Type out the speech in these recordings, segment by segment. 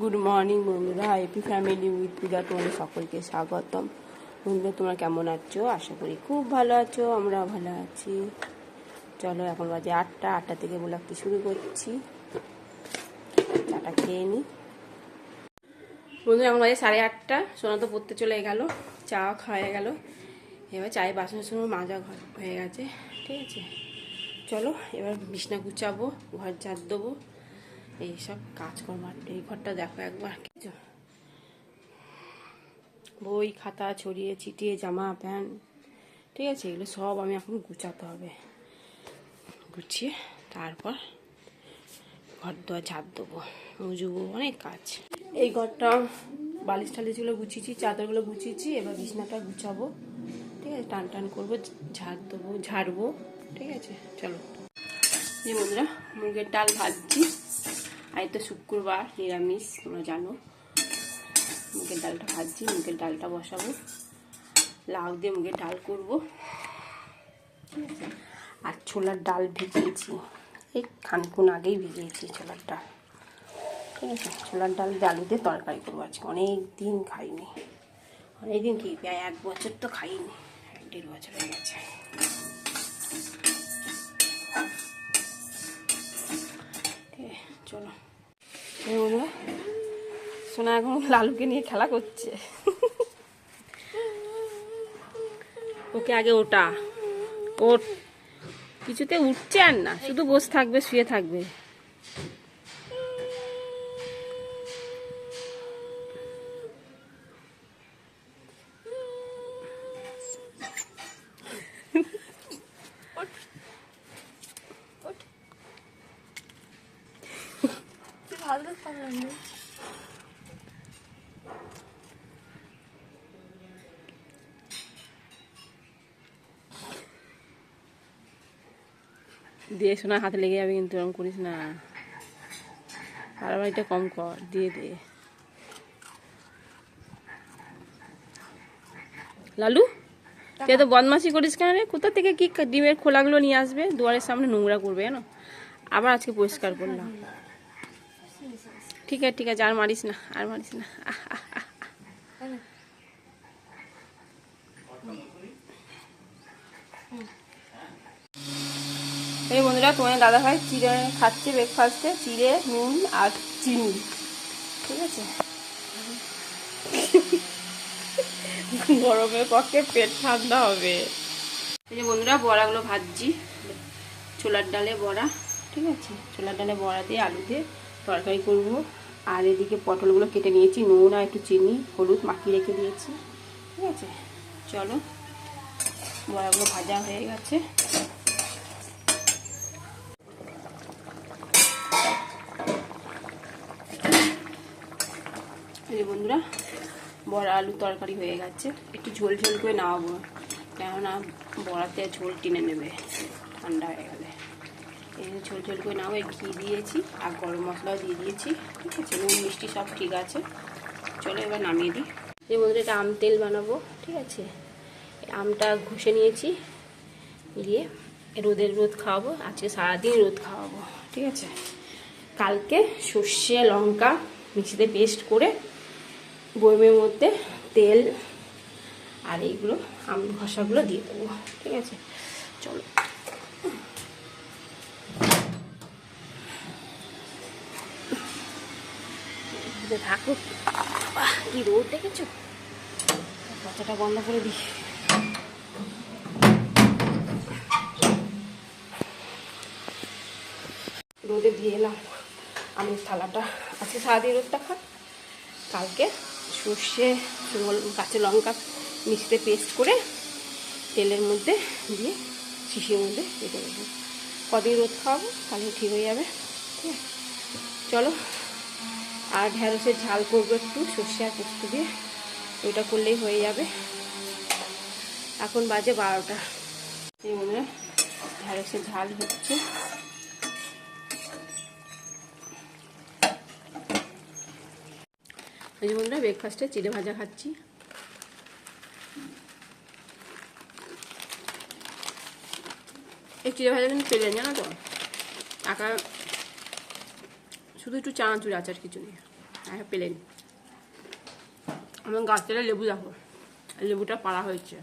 Good morning বন্ধুরা AP family with Puja তোমাদের সকলকে স্বাগতম। বন্ধুরা, তোমরা কেমন আছো? আশা করি খুব ভালো আছো আমরা ভালো আছি। চলো, এখন বাজে আটটা আটটা থেকে ব্লগটি শুরু করছি। চাটা খেয়ে নিই বন্ধুরা, এখন বাজে সাড়ে আটটা, সোনা তো পড়তে চলে গেল চা খাওয়া গেল। এবার চায়ে বাসন সময় মাজা ঘর হয়ে গেছে, ঠিক আছে। চলো, এবার বিছনা গুছাবো, ঘর ঝাড় দেবো। এইসব কাজকর্ম, এই ঘরটা দেখো একবার। কিছু বই, খাতা, ছড়িয়ে ছিটিয়ে জামা, প্যান্ট, ঠিক আছে? এগুলো সব আমি এখন গুছাতে হবে। গুছিয়ে তারপর ঘর দোয়া ঝাঁপ দেবো। মুজবো অনেক কাজ। এই ঘরটা বালিশ টালিশগুলো গুছিয়েছি চাদরগুলো গুছিয়েছি, এবার বিছনাটা গুছাবো। ঠিক আছে? টান টান করব, ঝাড় দেবো, ঝাড়বো। ঠিক আছে? চলো। যে বন্ধুরা, মুরগের ডাল ভাজছি। আর তো শুক্রবার, নিরামিষ, তোমরা জানো। মুগের ডালটা ভাজছি, মুগের ডালটা বসাবো। লাউ দিয়ে মুগের ডাল করব। আর ছোলার ডাল ভিজিয়েছি এই খানকুন আগেই ভিজিয়েছি ছোলার ডাল। ঠিক আছে? ছোলার ডাল আলু দিয়ে তরকারি করব আজকে। অনেক দিন খাইনি। অনেক দিন কি? প্রায় এক বছর তো খাইনি। এক দেড় বছর হয়ে গেছে। চলো। সোনা এখন লালুকে নিয়ে খেলা করছে। ওকে আগে ওটা। ওট কিছুতে উঠছে আর না, শুধু বসে থাকবে, শুয়ে থাকবে। দিয়ে সোনার হাতে লেগে যাবে কিন্তু এরকম করিস না। বাড়াবাড়িটা কম কর দিয়ে দে। লালু তুই তো বদমাসি করিস কেন রে? কোথা থেকে কি ডিমের খোলাগুলো নিয়ে আসবে? দুয়ারের সামনে নোংরা করবে জানো? আবার আজকে পরিষ্কার করলাম। ঠিক আছে ঠিক আছে, আর মারিস না, আর মারিস না। এই বন্ধুরা তোমার দাদা ভাই চিড়ে খাচ্ছে ব্রেকফাস্টে চিড়ে, নুন আর চিনি। ঠিক আছে? গরমের পক্ষে পেট ঠান্ডা হবে। এই যে বন্ধুরা, বড়াগুলো ভাজছি। ছোলার ডালে বড়া, ঠিক আছে? ছোলার ডালে বড়া দিয়ে আলু দিয়ে তরকারি করব। আর এদিকে পটলগুলো কেটে নিয়েছি, নুন আর একটু চিনি, হলুদ মাখিয়ে রেখে দিয়েছি। ঠিক আছে? চলো, বড়াগুলো ভাজা হয়ে গেছে। বন্ধুরা, বড়া আলু তরকারি হয়ে গেছে। একটু ঝোল ঝোল করে নামাবো, কেননা বড়াতে ঝোল টেনে নেবে ঠান্ডা গেলে ঝোল ঝোল করে নামাবো এই ঘি দিয়েছি আর গরম মশলাও দিয়ে দিয়েছি, ঠিক আছে? নুন, মিষ্টি সব ঠিক আছে। চলো এবার নামিয়ে দিই। এই বন্ধুরা এটা আম তেল বানাবো, ঠিক আছে? আমটা ঘষে নিয়েছি দিয়ে রোদের রোদ খাওয়াবো, আজকে সারাদিন রোদ খাওয়াবো, ঠিক আছে? কালকে সর্ষে, লঙ্কা মিক্সিতে পেস্ট করে বয়মের মধ্যে তেল আর এইগুলো, আম ঘষাগুলো দিয়ে দেবো, ঠিক আছে? চলো। যে থাকুক কি রোদ দেখেছ? বাচ্চাটা বন্ধ করে দিই। রোদে দিয়ে এলাম আমের থালাটা। আজকে সারাদিন রোদটা খাক। কালকে সর্ষে কাঁচা লঙ্কা মিক্সিতে পেস্ট করে তেলের মধ্যে দিয়ে শিশির মধ্যে রেখে দেবো। কদিন রোদ খাওয়াবো, তাহলে ঠিক হয়ে যাবে। ঠিক চলো আর ঢ্যাঁড়সের ঝাল করব একটু, সর্ষে আর পোস্ত দিয়ে। ওইটা করলেই হয়ে যাবে। এখন বাজে বারোটা। মনে ঝাল হচ্ছে। বন্ধুরা ব্রেকফাস্টে চিড়ে ভাজা খাচ্ছি। এই চিড়ে ভাজা কিন্তু পেলেন জানো তো? টাকা শুধু একটু চানাচুর, আচার কিছু নেই আর প্লেন আমার গাছটা লেবু দেখো। লেবুটা পাড়া হয়েছে।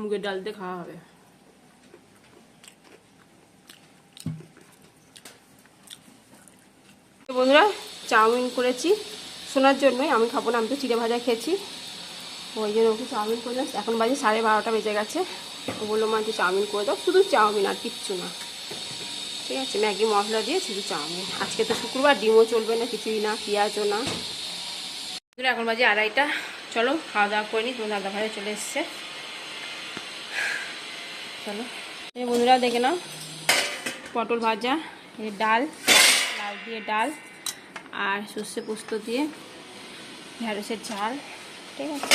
মুগের ডাল দিয়ে খাওয়া হবে। বন্ধুরা, চাউমিন করেছি। শোনার জন্যই আমি খাব না, আমি তো চিড়ে ভাজা খেয়েছি। ওই জন্য ওকে চাউমিন করলাম এখন বাজে সাড়ে বারোটা বেজে গেছে। ও বলল, মা চাউমিন করে দাও। শুধু চাউমিন আর কিচ্ছু না। ঠিক আছে, ম্যাগি, মশলা দিয়ে শুধু চাউমিন। আজকে তো শুক্রবার, ডিমও চলবে না, কিছুই না, পেঁয়াজও না। এখন বাজে আড়াইটা। চলো, খাওয়া দাওয়া করে নিই তোমার দাদা ভাই চলে এসছে। চলো। এই বন্ধুরা, দেখে নাও। পটল ভাজা ডাল, লাউ দিয়ে ডাল, আর সর্ষে পোস্ত দিয়ে ঢেঁড়সের ঝাল, ঠিক আছে।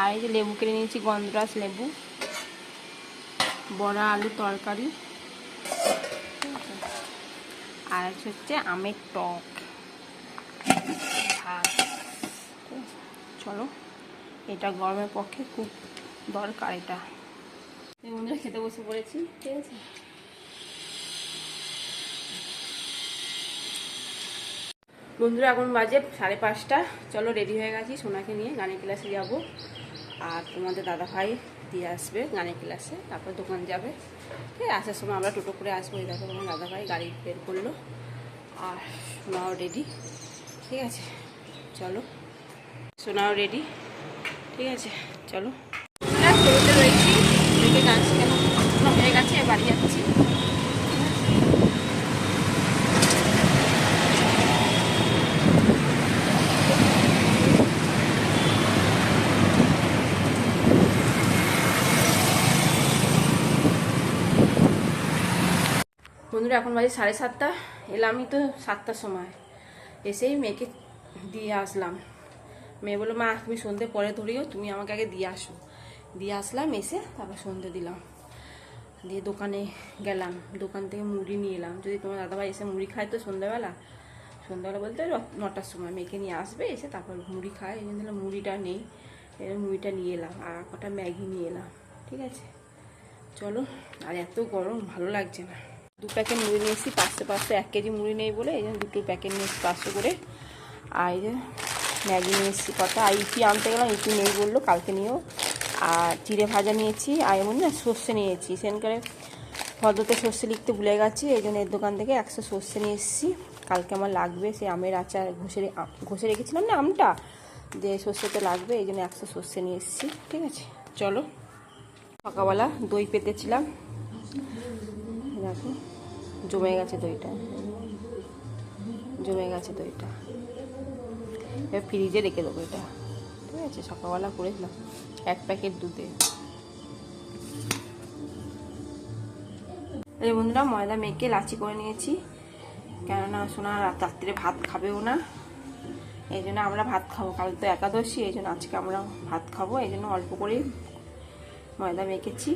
আর এই যে লেবু কিনে নিয়েছি, গন্ধরাজ লেবু। বড়া, আলু তরকারি? আর হচ্ছে আমের টক। ভাত। চলো, এটা গরমের পক্ষে খুব দরকার এটা। বন্ধুরা খেতে বসে পড়েছি, ঠিক আছে? বন্ধুরা, এখন বাজে সাড়ে পাঁচটা। চলো, রেডি হয়ে গেছি, সোনাকে নিয়ে গানের ক্লাসে যাব। আর তোমাদের দাদা ভাই দিয়ে আসবে, গানের ক্লাসে, তারপর দোকান যাবে। ঠিক আসার সময় আমরা টোটো করে আসব। এই দেখো আমার দাদা ভাই গাড়ি বের করল আর সোনাও রেডি ঠিক আছে, চলো। সোনাও রেডি ঠিক আছে, চলো। রয়েছি। গান কেন হয়ে গেছে বাড়ি যাচ্ছি। বন্ধুরা, এখন বাজে সাড়ে সাতটা। এলামই তো সাতটার সময়। এসেই মেয়েকে দিয়ে আসলাম। মেয়ে বলল, মা, তুমি সন্ধে পরে ধরিও, তুমি আমাকে আগে দিয়ে আসো। দিয়ে আসলাম, এসে তারপর সন্ধে দিলাম। দিয়ে দোকানে গেলাম। দোকান থেকে মুড়ি নিয়ে এলাম। যদি তোমার দাদাভাই এসে মুড়ি খায় তো সন্ধ্যাবেলা সন্ধ্যাবেলা বলতে নটার সময়। মেয়েকে নিয়ে আসবে, এসে তারপর মুড়ি খায়। এই জন্য মুড়িটা নেই। মুড়িটা নিয়ে এলাম। আর কটা ম্যাগি নিয়ে এলাম। ঠিক আছে? চলো, আর এত গরম, ভালো লাগছে না। দু প্যাকেট মুড়ি নিয়ে এসেছি পাঁচশো পাঁচশো এক কেজি মুড়ি নেই বলে, এই জন্য দুটো প্যাকেট নিয়েছি পাঁচশো করে। আর এই যে ম্যাগি নিয়েছি কটা। আর ইপি আনতে গেলাম, ইপি নেই বলল, কালকে নিয়েও আর চিড়ে ভাজা নিয়েছি, আর এমন না, সর্ষে নিয়েছি। সেখানকারে ভদ্রতে সর্ষে লিখতে ভুলে গেছি, এই জন্য এর দোকান থেকে একশো সর্ষে নিয়ে এসেছি। কালকে আমার লাগবে সে আমের আচার, ঘষে ঘষে রেখেছিলাম না আমটা, যে সর্ষেতে লাগবে, এই জন্য একশো সর্ষে নিয়ে এসেছি। ঠিক আছে, চলো। সকালবেলা দই পেতেছিলাম। দেখো। জমে গেছে দইটা। জমে গেছে দইটা। এবার ফ্রিজে রেখে দেবো এটা। ঠিক আছে, সকালবেলা করেছিলাম। এক প্যাকেট দুধে। এই বন্ধুরা, ময়দা মেখে লাচি করে নিয়েছি। কেননা সোনা রাত রাত্রে ভাত খাবেও না। এই জন্য আমরা ভাত খাব। কাল তো একাদশী, এই জন্য আজকে আমরা ভাত খাব। এই জন্য অল্প করেই ময়দা মেখেছি।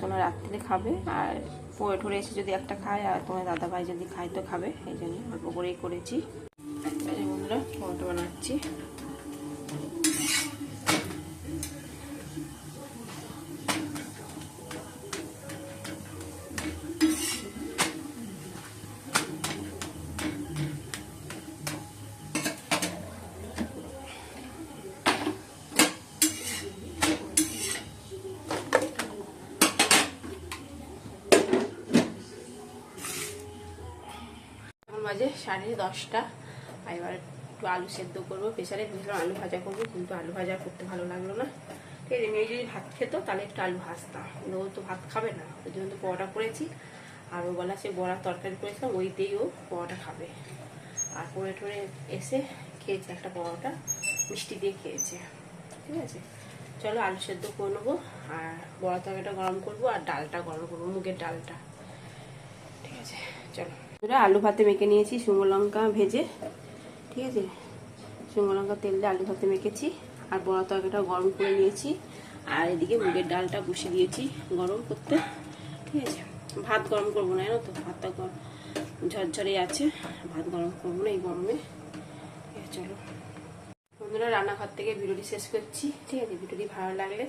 সোনা রাত্রিরে খাবে। আর পড়ে ঠরে এসে যদি একটা খায় আর তোমার দাদা ভাই যদি খায় তো খাবে, এই জন্য অল্প করেই করেছি। বন্ধুরা টমেটো বানাচ্ছি। বাজে, সাড়ে দশটা। এবার একটু আলু সেদ্ধ করব। প্রেশারে ভেবেছিলাম আলু ভাজা করব, কিন্তু আলু ভাজা করতে ভালো লাগল না। ঠিক আছে, মেয়ে যদি ভাত খেত, তাহলে একটু আলু ভাজতাম। কিন্তু ও তো ভাত খাবে না, ওই জন্য তো পরোটা করেছি। আর ও বলা সে বড়া তরকারি করেছিলাম, ওইতেই ও পরোটা খাবে। আর পরে টরে এসে খেয়েছে একটা পরোটা, মিষ্টি দিয়ে খেয়েছে। ঠিক আছে, চলো আলু সেদ্ধ করে নেব, আর বড়া তরকারিটা গরম করব, আর ডালটা গরম করব, মুগের ডালটা। ঠিক আছে, চলো। এবার আলু ভাতে মেখে নিয়েছি, শুকনো লঙ্কা ভেজে, ঠিক আছে? শুকনো লঙ্কা তেল দিয়ে আলু ভাতে মেখেছি, আর বড়া তরকারিটা গরম করে নিয়েছি, আর এদিকে মুগের ডালটা বসিয়ে দিয়েছি গরম করতে, ঠিক আছে? ভাত গরম করব না, জানো তো? ভাতটা গরম ঝরঝরে আছে, ভাত গরম করব না এই গরমে। চলো। বন্ধুরা, রান্নাঘর থেকে ভিডিওটি শেষ করছি, ঠিক আছে? ভিডিওটি ভালো লাগলে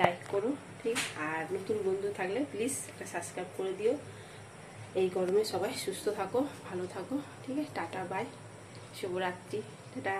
লাইক করো, ঠিক? আর নতুন বন্ধু থাকলে প্লিজ একটা সাবস্ক্রাইব করে দিও। এই গরমে সবাই সুস্থ থাকো ভালো থাকো ঠিক আছে? টাটা বাই শুভরাত্রি। টাটা।